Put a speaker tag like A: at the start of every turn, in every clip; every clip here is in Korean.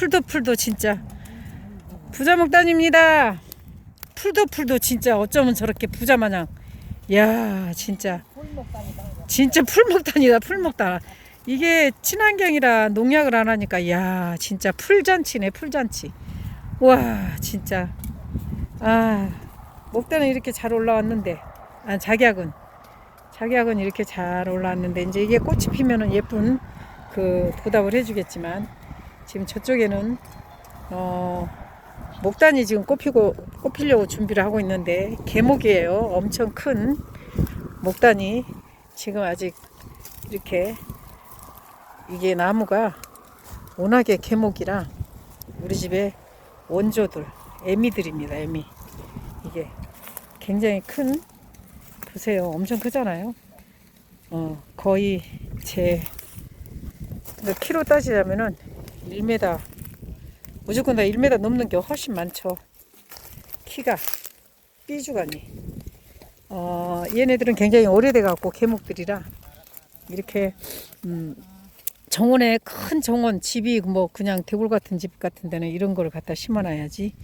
A: 풀도 풀도 진짜 부자 목단입니다. 풀도 풀도 진짜 어쩌면 저렇게 부자 마냥. 야 진짜 진짜 풀 목단이다 풀 목단. 이게 친환경이라 농약을 안 하니까 야 진짜 풀잔치네 풀잔치. 와 진짜 아 목단은 이렇게 잘 올라왔는데 아 작약은 작약은 이렇게 잘 올라왔는데 이제 이게 꽃이 피면은 예쁜 그 보답을 해주겠지만 지금 저쪽에는 어 목단이 지금 꽃피고 꽃피려고 준비를 하고 있는데 개목이에요. 엄청 큰 목단이 지금 아직 이렇게 이게 나무가 워낙에 개목이라 우리 집에 원조들 애미들입니다. 애미 이게 굉장히 큰 보세요. 엄청 크잖아요. 어 거의 제 키로 따지자면은 1m 무조건 다 1m 넘는 게 훨씬 많죠. 키가 삐주가니. 어, 얘네들은 굉장히 오래돼 갖고 개목들이라 이렇게 음, 정원에 큰 정원 집이 뭐 그냥 대골 같은 집 같은 데는 이런 거를 갖다 심어놔야지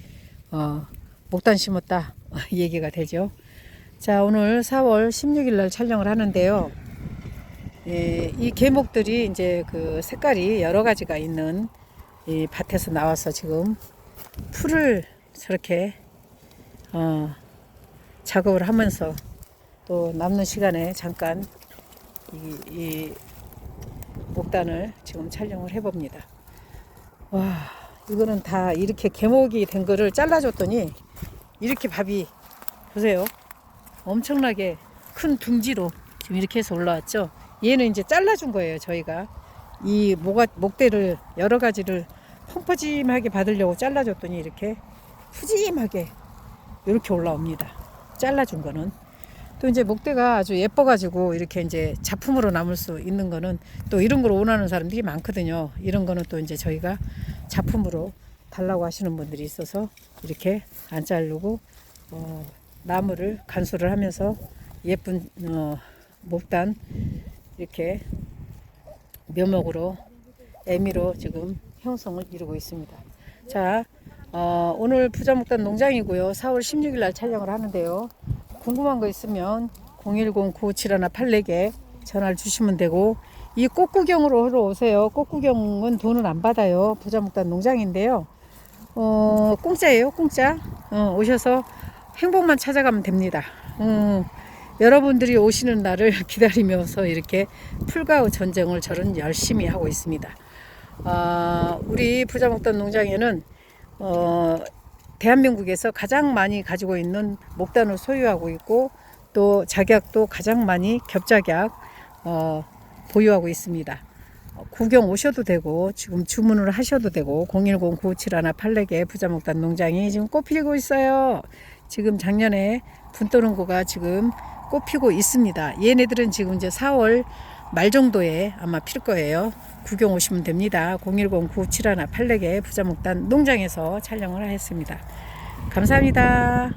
A: 어, 목단 심었다 얘기가 되죠. 자 오늘 4월 16일 날 촬영을 하는데요. 예, 이 계목들이 이제 그 색깔이 여러 가지가 있는 이 밭에서 나와서 지금 풀을 저렇게 어, 작업을 하면서 또 남는 시간에 잠깐 이, 이 목단을 지금 촬영을 해봅니다. 와 이거는 다 이렇게 개목이 된 거를 잘라줬더니 이렇게 밥이 보세요 엄청나게 큰 둥지로 지금 이렇게 해서 올라왔죠. 얘는 이제 잘라준 거예요 저희가. 이 모가, 목대를 여러 가지를 펑퍼짐하게 받으려고 잘라줬더니 이렇게 푸짐하게 이렇게 올라옵니다. 잘라준 거는. 또 이제 목대가 아주 예뻐가지고 이렇게 이제 작품으로 남을 수 있는 거는 또 이런 걸 원하는 사람들이 많거든요. 이런 거는 또 이제 저희가 작품으로 달라고 하시는 분들이 있어서 이렇게 안 자르고 어, 나무를 간수를 하면서 예쁜 어, 목단 이렇게 묘목으로 애미로 지금 형성을 이루고 있습니다. 자, 어, 오늘 부자목단 농장이고요. 4월 16일 날 촬영을 하는데요. 궁금한 거 있으면 010-957-184개 전화를 주시면 되고 이 꽃구경으로 하러 오세요. 꽃구경은 돈은 안 받아요. 부자목단 농장인데요. 어, 공짜예요. 공짜. 어, 오셔서 행복만 찾아가면 됩니다. 음, 여러분들이 오시는 날을 기다리면서 이렇게 풀가우 전쟁을 저는 열심히 하고 있습니다. 아, 우리 부자 목단 농장에는 어, 대한민국에서 가장 많이 가지고 있는 목단을 소유하고 있고 또 작약도 가장 많이 겹작약 어, 보유하고 있습니다. 어, 구경 오셔도 되고 지금 주문을 하셔도 되고 010-957-184개 부자목단 농장이 지금 꽃 피고 있어요. 지금 작년에 분도릉고가 지금 꽃 피고 있습니다. 얘네들은 지금 이제 4월 말 정도에 아마 필 거예요. 구경 오시면 됩니다. 010-971-84개 부자목단 농장에서 촬영을 했습니다. 감사합니다.